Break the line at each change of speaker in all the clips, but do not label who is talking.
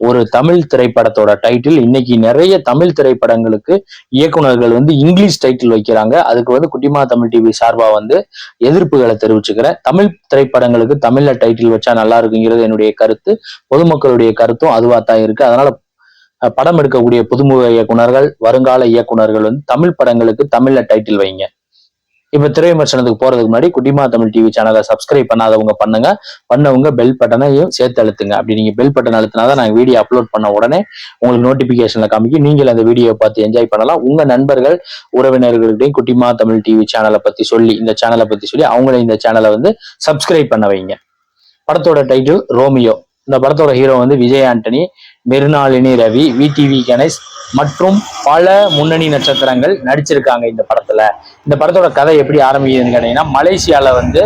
ஒரு தமிழ் திரைப்படத்தோட டைட்டில் இன்னைக்கு நிறைய தமிழ் திரைப்படங்களுக்கு இயக்குனர்கள் வந்து இங்கிலீஷ் டைட்டில் வைக்கிறாங்க. அதுக்கு வந்து குட்டிமா தமிழ் டிவி சார்பா வந்து எதிர்ப்புகளை தெரிவிச்சுக்கிறேன். தமிழ் திரைப்படங்களுக்கு தமிழ்ல டைட்டில் வச்சா நல்லா இருக்குங்கிறது என்னுடைய கருத்து. பொதுமக்களுடைய கருத்தும் அதுவா தான் இருக்கு. அதனால படம் எடுக்கக்கூடிய புதுமுக இயக்குனர்கள் வருங்கால இயக்குனர்கள் வந்து தமிழ் படங்களுக்கு தமிழ்ல டைட்டில் வைங்க. இப்ப திரை விமர்சனத்துக்கு போறதுக்கு முன்னாடி குட்டிமா தமிழ் டிவி சேனலை சப்ஸ்கிரைப் பண்ணாதவங்க பண்ணுங்க. பண்ணவங்க பெல் பட்டனையும் சேர்த்து அழுத்துங்க. அப்படி நீங்க பெல் பட்டன் அழுத்தினாதான் நாங்கள் வீடியோ அப்லோட் பண்ண உடனே உங்களுக்கு நோட்டிபிகேஷன்ல காமிக்கும் நீங்கள் அந்த வீடியோ பார்த்து என்ஜாய் பண்ணலாம். உங்க நண்பர்கள் உறவினர்கள்கிட்டையும் குட்டிமா தமிழ் டிவி சேனலை பத்தி சொல்லி இந்த சேனலை பத்தி சொல்லி அவங்கள இந்த சேனலை வந்து சப்ஸ்கிரைப் பண்ண வைங்க. படத்தோட டைட்டில் ரோமியோ. இந்த படத்தோட ஹீரோ வந்து விஜய் ஆண்டனி மெருனாளினி ரவி விடிவி கணேஷ் மற்றும் பல முன்னணி நட்சத்திரங்கள் நடிச்சிருக்காங்க இந்த படத்துல. இந்த படத்தோட கதை எப்படி ஆரம்பிக்குதுன்னு கேட்டீங்கன்னா மலேசியால வந்து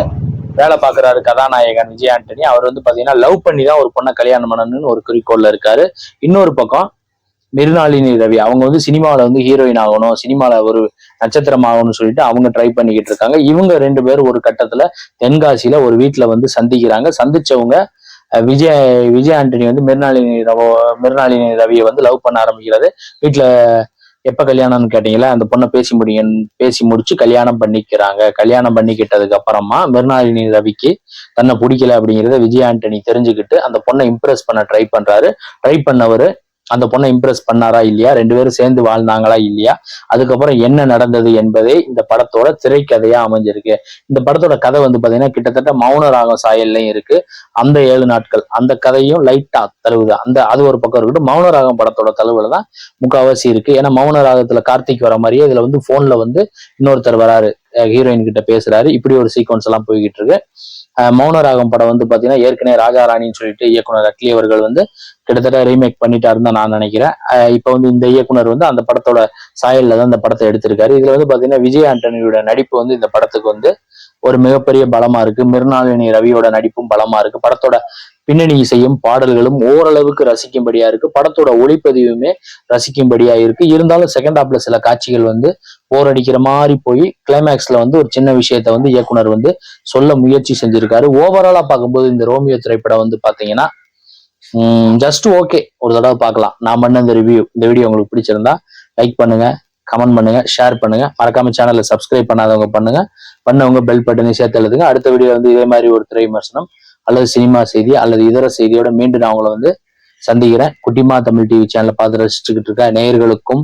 வேலை பார்க்குறாரு கதாநாயகன் விஜய் ஆண்டனி. அவர் வந்து பார்த்தீங்கன்னா லவ் பண்ணி தான் ஒரு பொண்ணை கல்யாணம் பண்ணணும்னு ஒரு குறிக்கோள்ல இருக்காரு. இன்னொரு பக்கம் மிருநாளினி ரவி. அவங்க வந்து சினிமாவில் வந்து ஹீரோயின் ஆகணும் சினிமாவில் ஒரு நட்சத்திரம் ஆகணும்னு சொல்லிட்டு அவங்க ட்ரை பண்ணிக்கிட்டு இருக்காங்க. இவங்க ரெண்டு பேரும் ஒரு கட்டத்தில் தென்காசியில் ஒரு வீட்டில் வந்து சந்திக்கிறாங்க. சந்திச்சவங்க விஜய் விஜய் ஆண்டனி வந்து மிருனாளினி ரவோ மிருனாளினி ரவியை வந்து லவ் பண்ண ஆரம்பிக்கிறது வீட்டில் எப்போ கல்யாணம்னு கேட்டீங்களா? அந்த பொண்ணை பேசி முடியும் பேசி முடிச்சு கல்யாணம் பண்ணிக்கிறாங்க. கல்யாணம் பண்ணிக்கிட்டதுக்கு அப்புறமா மிருனாளினி ரவிக்கு தன்னை பிடிக்கல அப்படிங்கிறத விஜய் ஆண்டனி தெரிஞ்சுக்கிட்டு அந்த பொண்ணை இம்ப்ரெஸ் பண்ண ட்ரை பண்றாரு. ட்ரை பண்ணவர் அந்த பொண்ணை இம்ப்ரெஸ் பண்ணாரா இல்லையா? ரெண்டு பேரும் சேர்ந்து வாழ்ந்தாங்களா இல்லையா? அதுக்கப்புறம் என்ன நடந்தது என்பதே இந்த படத்தோட திரைக்கதையா அமைஞ்சிருக்கு. இந்த படத்தோட கதை வந்து பாத்தீங்கன்னா கிட்டத்தட்ட மௌன ராகம் சாயல்லையும் இருக்கு. அந்த ஏழு நாட்கள் அந்த கதையும் லைட்டா தழுவுது. அந்த அது ஒரு பக்கம் இருக்கட்டும் மௌன ராகம் படத்தோட தழுவுல தான் முக்காவாசி இருக்கு. ஏன்னா மௌன ராகத்துல கார்த்திக் வர மாதிரியே இதுல வந்து போன்ல வந்து இன்னொருத்தர் வராரு ஹீரோயின் கிட்ட பேசுறாரு. இப்படி ஒரு சீக்வன்ஸ் எல்லாம் போய்கிட்டு இருக்கு. மௌனராகம் மௌன ராகம் படம் வந்து பாத்தீங்கன்னா ஏற்கனவே ராஜா ராணின்னு சொல்லிட்டு இயக்குனர் அட்லி அவர்கள் வந்து கிட்டத்தட்ட ரீமேக் பண்ணிட்டாருன்னு தான் நான் நினைக்கிறேன். இப்போ வந்து இந்த இயக்குனர் வந்து அந்த படத்தோட சாயல்ல தான் இந்த படத்தை எடுத்திருக்காரு. இதுல வந்து பாத்தீங்கன்னா விஜய் ஆண்டனியோட நடிப்பு வந்து இந்த படத்துக்கு வந்து ஒரு மிகப்பெரிய பலமா இருக்கு. மிருனாளினி ரவியோட நடிப்பும் பலமா இருக்கு. படத்தோட பின்னணி இசையும் பாடல்களும் ஓரளவுக்கு ரசிக்கும்படியா இருக்கு. படத்தோட ஒளிப்பதிவுமே ரசிக்கும்படியா இருக்கு. இருந்தாலும் செகண்ட் ஹாப்ல சில காட்சிகள் வந்து போர் அடிக்கிற மாதிரி போய் கிளைமேக்ஸ்ல வந்து ஒரு சின்ன விஷயத்த வந்து இயக்குனர் வந்து சொல்ல முயற்சி செஞ்சிருக்காரு. ஓவராலா பார்க்கும்போது இந்த ரோமியோ திரைப்படம் வந்து பாத்தீங்கன்னா ஜஸ்ட் ஓகே ஒரு தடவை பார்க்கலாம். நான் பண்ண இந்த ரிவ்யூ இந்த வீடியோ உங்களுக்கு பிடிச்சிருந்தா லைக் பண்ணுங்க கமெண்ட் பண்ணுங்க ஷேர் பண்ணுங்க. மறக்காம சேனலை சப்ஸ்கிரைப் பண்ணாதவங்க பண்ணுங்க. பண்ணவங்க பெல் பட்டனை சேர்த்து எழுதுங்க அடுத்த வீடியோ வந்து இதே மாதிரி ஒரு திரை விமர்சனம் அல்லது சினிமா செய்தி அல்லது இதர செய்தியோட மீண்டும் நான் உங்களை வந்து சந்திக்கிறேன். குட்டிமா தமிழ் டிவி சேனலை பார்த்து ரசிச்சுக்கிட்டு இருக்க நேயர்களுக்கும்